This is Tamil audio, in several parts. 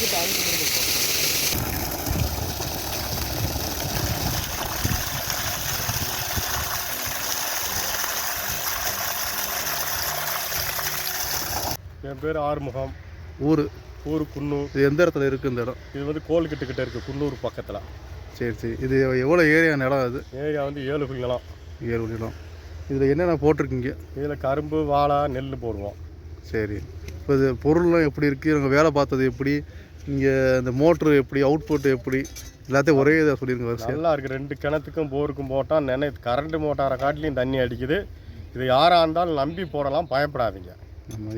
என் பேர் ஆறுமுகம். ஊர். ஊர் குன்னூர். இது எந்த இடத்துல இருக்குது இந்த இடம்? இது வந்து கோல்கிட்ட கிட்ட இருக்குது குன்னூர் பக்கத்தில். சரி சரி. இது எவ்வளோ ஏரியா நிலம் அது? ஏரியா வந்து ஏழு குள்ளலாம் ஏழு நிலம். இதில் என்னென்ன போட்டிருக்கீங்க? இதில் கரும்பு வாழை நெல் போடுவோம். சரி. இப்போ இது பொருள்லாம் எப்படி இருக்குது நாங்கள் வேலை பார்த்தது எப்படி? இங்கே இந்த மோட்ரு எப்படி அவுட்புட் எப்படி எல்லாத்தையும் ஒரே இதாக சொல்லியிருங்க வரிசையாக நல்லா இருக்குது ரெண்டு கிணத்துக்கும் போருக்கும் போட்டால் நினை கரண்ட் மோட்டாரை காட்டிலையும் தண்ணி அடிக்குது. இது யாராக இருந்தாலும் நம்பி போடலாம் பயப்படாதீங்க.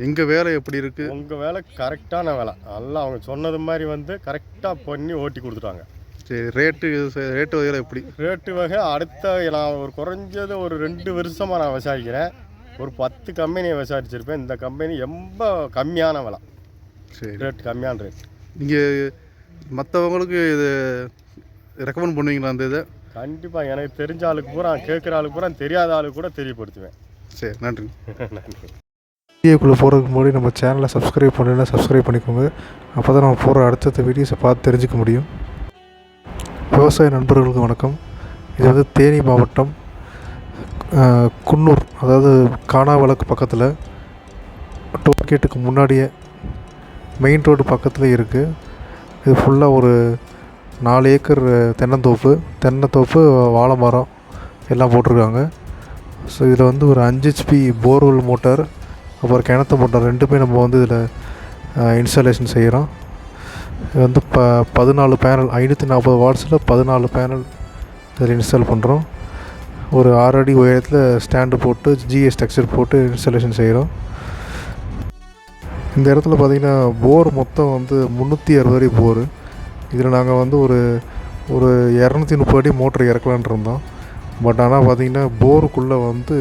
எங்கள் வேலை எப்படி இருக்குது உங்கள் வேலை கரெக்டான வேலை. நல்லா அவங்க சொன்னது மாதிரி வந்து கரெக்டாக பண்ணி ஓட்டி கொடுத்துட்டாங்க. சரி ரேட்டு ரேட்டு வகையில் எப்படி? ரேட்டு வகை அடுத்த நான் ஒரு குறைஞ்சது ஒரு ரெண்டு வருஷமாக நான் விசாரிக்கிறேன் ஒரு பத்து கம்பெனியை விசாரிச்சிருப்பேன் இந்த கம்பெனி ரொம்ப கம்மியான விலை. சரி. ரேட் கம்மியான ரேட் நீங்கள் மற்றவங்களுக்கு இது ரெக்கமெண்ட் பண்ணுவீங்களா அந்த இதை? கண்டிப்பாக எனக்கு தெரிஞ்ச ஆளுக்கு பூரா கேட்குற ஆளுக்கு பூரா தெரியாத ஆளுக்கு கூட தெரியப்படுத்துவேன். சரி நன்றி. நன்றி. வீடியோக்குள்ளே போகிறதுக்கு முன்னாடி நம்ம சேனலை சப்ஸ்கிரைப் பண்ணலைன்னா சப்ஸ்கிரைப் பண்ணிக்கோங்க. அப்போ தான் நம்ம போகிற அடுத்தடுத்த வீடியோஸை பார்த்து தெரிஞ்சுக்க முடியும். விவசாய நண்பர்களுக்கு வணக்கம். இது வந்து தேனி மாவட்டம் குன்னூர் அதாவது காணாவளக்கு பக்கத்தில். டோல்கேட்டுக்கு முன்னாடியே மெயின் ரோடு பக்கத்தில் இருக்குது இது ஃபுல்லாக ஒரு நாலு ஏக்கர் தென்னந்தோப்பு. தென்னந்தோப்பு வாழை மரம் எல்லாம் போட்டிருக்காங்க. ஸோ இதில் வந்து ஒரு அஞ்சு ஹெச்பி போர்வெல் மோட்டார் அப்புறம் கிணத்து மோட்டார் ரெண்டுமே நம்ம வந்து இதில் இன்ஸ்டாலேஷன் செய்கிறோம் இது வந்து ப பதினாலு பேனல் ஐநூற்றி நாற்பது வாட்ஸில் பதினாலு பேனல் இதில் இன்ஸ்டால் பண்ணுறோம் ஒரு ஆறு அடி உயரத்தில் ஸ்டாண்டு போட்டு ஜிஎஸ் ஸ்ட்ரக்சர் போட்டு இன்ஸ்டாலேஷன் செய்கிறோம் இந்த இடத்துல பார்த்திங்கன்னா போர் மொத்தம் வந்து முந்நூற்றி அறுபது அடி போர். இதில் நாங்கள் வந்து ஒரு ஒரு இரநூத்தி முப்பது அடி மோட்டர் இறக்கலான் இருந்தோம். பட் ஆனால் பார்த்திங்கன்னா போருக்குள்ளே வந்து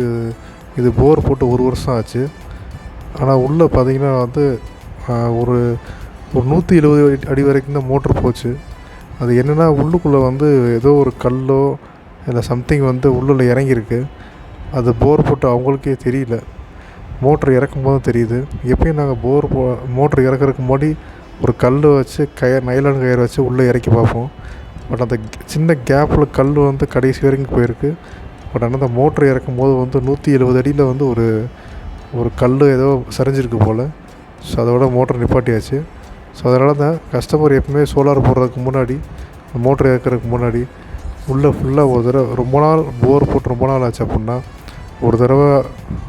இது போர் போட்டு ஒரு வருஷம் ஆச்சு. ஆனால் உள்ளே பார்த்தீங்கன்னா வந்து ஒரு ஒரு நூற்றி எழுபது அடி அடி வரைக்கும் தான் மோட்ரு போச்சு. அது என்னென்னா உள்ளுக்குள்ளே வந்து ஏதோ ஒரு கல்லோ இல்லை சம்திங் வந்து உள்ளுள்ள இறங்கியிருக்கு. அது போர் போட்டு அவங்களுக்கே தெரியல. மோட்ரு இறக்கும் போது தெரியுது. எப்பயும் நாங்கள் போர் போ மோட்ரு இறக்குறதுக்கு முன்னாடி ஒரு கல் வச்சு கயர் நைலான் கயிறு வச்சு உள்ளே இறக்கி பார்ப்போம். பட் அந்த சின்ன கேப்பில் கல் வந்து கடைசி வரைக்கும் போயிருக்கு. பட் ஆனால் அந்த மோட்ரு இறக்கும் போது வந்து நூற்றி எழுபது அடியில் வந்து ஒரு ஒரு கல் ஏதோ சரிஞ்சிருக்கு போல். ஸோ அதோட மோட்ரு நிப்பாட்டியாச்சு. ஸோ அதனால தான் கஸ்டமர் எப்பவுமே சோலார் போடுறதுக்கு முன்னாடி மோட்ரு இறக்குறதுக்கு முன்னாடி உள்ளே ஃபுல்லாக ஒரு தடவை ரொம்ப நாள் போர் போட்டு ரொம்ப நாள் ஆச்சு அப்படின்னா ஒரு தடவை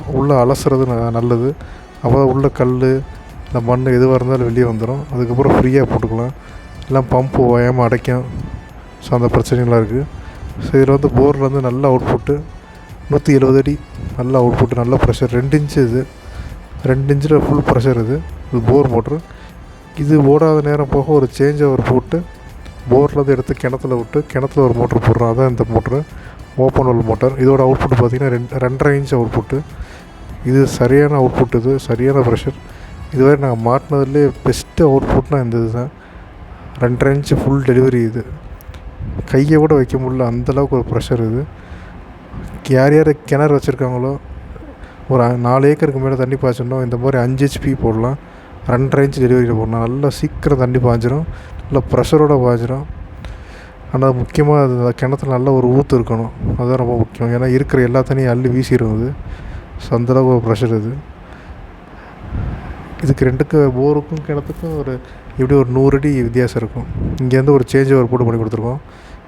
உள்ளே அலசுறது ந- நல்லது. அப்போ உள்ள கல் இந்த மண் எதுவாக இருந்தாலும் வெளியே வந்துடும். அதுக்கப்புறம் ஃப்ரீயாக போட்டுக்கலாம். எல்லாம் பம்பு ஓயாமல் அடைக்கும். ஸோ அந்த பிரச்சனைகள்லாம் இருக்குது. ஸோ இதில் வந்து போரில் வந்து நல்ல அவுட்புட்டு நூற்றி எழுபது அடி நல்ல அவுட்புட்டு நல்ல ப்ரெஷர். ரெண்டு இன்ச்சு இது. ரெண்டு இன்ச்சில் ஃபுல் ப்ரெஷர் இது. இது போர் மோட்ரு இது ஓடாத நேரம் போக ஒரு சேஞ்ச் ஓவர் போட்டு போர்லேருந்து எடுத்து கிணத்துல விட்டு கிணத்துல ஒரு மோட்ரு போடுறோம். அதான் இந்த மோட்ரு ஓப்பன் வெல் மோட்டார். இதோட அவுட்புட் பார்த்திங்கன்னா ரெண்டு ரெண்டரை இன்ச் அவுட்புட்டு இது சரியான அவுட்புட் இது சரியான ப்ரெஷர் இதுவரை நாங்கள் மாட்டினதுலேயே பெஸ்ட்டு அவுட்புட்னால் இந்த இது தான் ரெண்டரை இன்ச்சு ஃபுல் டெலிவரி இது. கையை கூட வைக்க முடியல அந்தளவுக்கு ஒரு ப்ரெஷர் இது. யார் யார் கிணறு வச்சுருக்காங்களோ ஒரு நாலு ஏக்கருக்கு மேலே தண்ணி பாய்ச்சணும் இந்த மாதிரி அஞ்சு ஹெச்பி போடலாம். ரெண்டரை இன்ச் டெலிவரியில் போடலாம் நல்லா சீக்கிரம் தண்ணி பாய்ஞ்சிரும். நல்லா ப்ரெஷரோட பாய்ஞ்சிரும். ஆனால் முக்கியமாக அது அந்த கிணத்துல நல்ல ஒரு ஊற்று இருக்கணும். அதுதான் ரொம்ப முக்கியம். ஏன்னா இருக்கிற எல்லா தண்ணியும் அள்ளி வீசிடும் அது. ஸோ அந்தளவுக்கு ஒரு ப்ரெஷர் இது இதுக்கு ரெண்டுக்கு போருக்கும் கிணத்துக்கும் ஒரு இப்படி ஒரு நூறு அடி வித்தியாசம் இருக்கும். இங்கேருந்து ஒரு சேஞ்ச் ஓவர் போட்டு பண்ணி கொடுத்துருக்கோம்.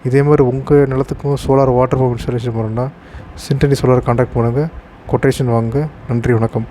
இதே மாதிரி உங்கள் நிலத்துக்கும் சோலார் வாட்டர் பம்ப் இன்ஸ்டாலேஷன் பண்ணணும்னா சிண்டனி சோலார் கான்டாக்ட் பண்ணுங்கள் கொட்டேஷன் வாங்க நன்றி வணக்கம்.